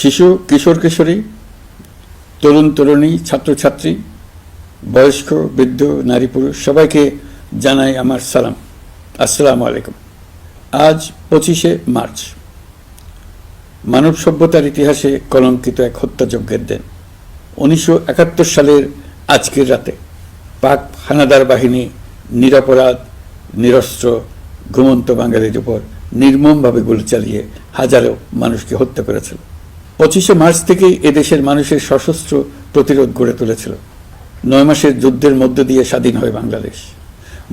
শিশু, কিশোর, কিশোরী, তরুণ, তরুণী, ছাত্রছাত্রী, বয়স্ক, বৃদ্ধ, নারী, পুরুষ, সবাইকে জানাই আমার সালাম। আসসালামু আলাইকুম। আজ পঁচিশে মার্চ। মানব সভ্যতার ইতিহাসে কলঙ্কিত এক হত্যাযজ্ঞের দিন। উনিশশো সালের আজকের রাতে পাক হানাদার বাহিনী নিরপরাধ, নিরস্ত্র, ঘুমন্ত বাঙালির উপর নির্মমভাবে গুলি চালিয়ে হাজারো মানুষকে হত্যা করেছিল। পঁচিশে মার্চ থেকেই এদেশের মানুষের সশস্ত্র প্রতিরোধ গড়ে তুলেছিল। নয় মাসের যুদ্ধের মধ্য দিয়ে স্বাধীন হয় বাংলাদেশ।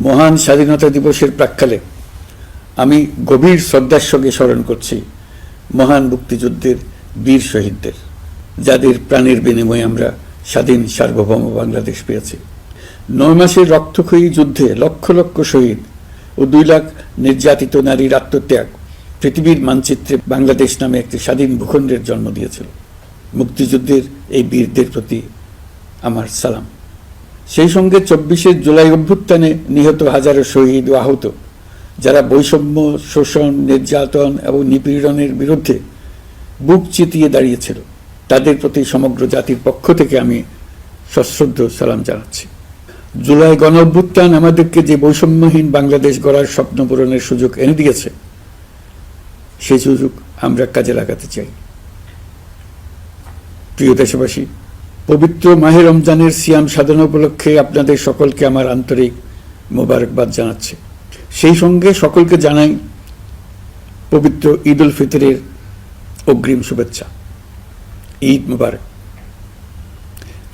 মহান স্বাধীনতা দিবসের প্রাক্কালে আমি গভীর শ্রদ্ধার সঙ্গে স্মরণ করছি মহান মুক্তিযুদ্ধের বীর শহীদদের, যাদের প্রাণের বিনিময়ে আমরা স্বাধীন সার্বভৌম বাংলাদেশ পেয়েছি। নয় মাসের রক্তক্ষয়ী যুদ্ধে লক্ষ লক্ষ শহীদ ও দুই লাখ নির্যাতিত নারীর আত্মত্যাগ পৃথিবীর মানচিত্রে বাংলাদেশ নামে একটি স্বাধীন ভূখণ্ডের জন্ম দিয়েছিল। মুক্তিযুদ্ধের এই বীরদের প্রতি আমার সালাম। সেই সঙ্গে চব্বিশে জুলাই অভ্যুত্থানে নিহত হাজারো শহীদ ও আহত, যারা বৈষম্য, শোষণ, নির্যাতন এবং নিপীড়নের বিরুদ্ধে বুক চিতিয়ে দাঁড়িয়েছিল, তাদের প্রতি সমগ্র জাতির পক্ষ থেকে আমি সশ্রদ্ধ সালাম জানাচ্ছি। জুলাই গণ অভ্যুত্থান আমাদেরকে যে বৈষম্যহীন বাংলাদেশ গড়ার স্বপ্ন পূরণের সুযোগ এনে দিয়েছে সেই সুযোগ আমরা কাজে লাগাতে চাই। প্রিয় দেশবাসী, পবিত্র মাহে রমজানের সিয়াম সাধনা উপলক্ষে আপনাদের সকলকে আমার আন্তরিক মোবারকবাদ জানাচ্ছে। সেই সঙ্গে সকলকে জানাই পবিত্র ঈদ উল ফিতরের অগ্রিম শুভেচ্ছা। ঈদ মুবারক।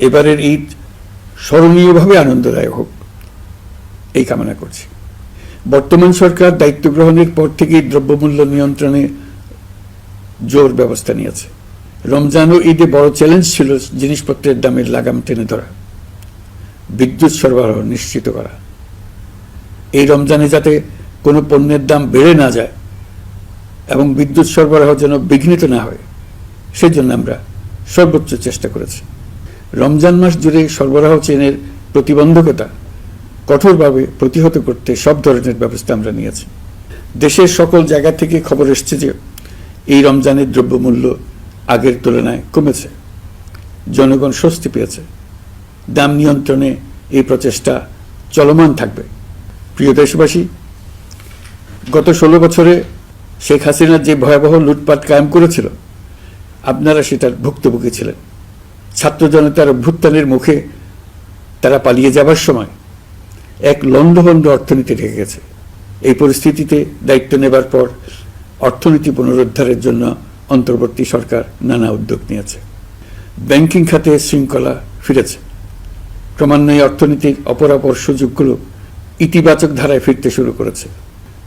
এবারের ঈদ স্মরণীয়ভাবে আনন্দদায়ক হোক, এই কামনা করছি। বর্তমান সরকার দায়িত্ব গ্রহণের পর থেকেই দ্রব্যমূল্য নিয়ন্ত্রণে জোর ব্যবস্থা নিয়েছে। রমজান ও ঈদে বড় চ্যালেঞ্জ ছিল জিনিসপত্রের দামের লাগাম টেনে ধরা, বিদ্যুৎ সরবরাহ নিশ্চিত করা। এই রমজানে যাতে কোনো পণ্যের দাম বেড়ে না যায় এবং বিদ্যুৎ সরবরাহ যেন বিঘ্নিত না হয়, সেজন্য আমরা সর্বোচ্চ চেষ্টা করেছি। রমজান মাস জুড়ে সরবরাহ চেনের প্রতিবন্ধকতা কঠোরভাবে প্রতিহত করতে সব ধরনের ব্যবস্থা আমরা নিয়েছি। দেশের সকল জায়গা থেকে খবর এসছে যে, এই রমজানের দ্রব্যমূল্য আগের তুলনায় কমেছে। জনগণ স্বস্তি পেয়েছে। দাম নিয়ন্ত্রণে এই প্রচেষ্টা চলমান থাকবে। প্রিয় দেশবাসী, গত ষোলো বছরে শেখ হাসিনা যে ভয়াবহ লুটপাট কায়েম করেছিল, আপনারা সেটার ভুক্তভোগী ছিলেন। ছাত্র জনতার অভ্যুত্থানের মুখে তারা পালিয়ে যাবার সময় এক লণ্ডভণ্ড অর্থনীতি রেখে গেছে। এই পরিস্থিতিতে দায়িত্ব নেবার পর অর্থনীতি পুনরুদ্ধারের জন্য অন্তর্বর্তী সরকার নানা উদ্যোগ নিয়েছে। ব্যাংকিং খাতে শৃঙ্খলা ফিরেছে। ক্রমান্বয়ে অর্থনীতির অপরাপর সুযোগগুলো ইতিবাচক ধারায় ফিরতে শুরু করেছে।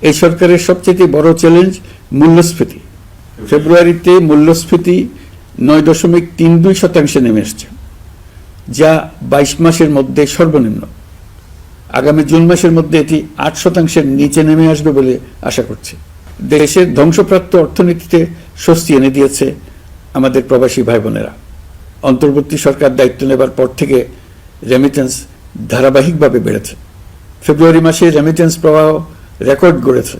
এই সরকারের সবচেয়ে বড় চ্যালেঞ্জ মূল্যস্ফীতি। ফেব্রুয়ারিতে মূল্যস্ফীতি নয় দশমিক তিন দুই শতাংশে নেমে এসছে, যা বাইশ মাসের মধ্যে সর্বনিম্ন। আগামী জুন মাসের মধ্যে এটি আট শতাংশের নিচে নেমে আসবে বলে আশা করছি। দেশের ধ্বংসপ্রাপ্ত অর্থনীতিতে স্বস্তি এনে দিয়েছে আমাদের প্রবাসী ভাই বোনেরা অন্তর্বর্তী সরকার দায়িত্ব নেবার পর থেকে রেমিটেন্স ধারাবাহিকভাবে বেড়েছে। ফেব্রুয়ারি মাসে রেমিটেন্স প্রবাহ রেকর্ড গড়েছে।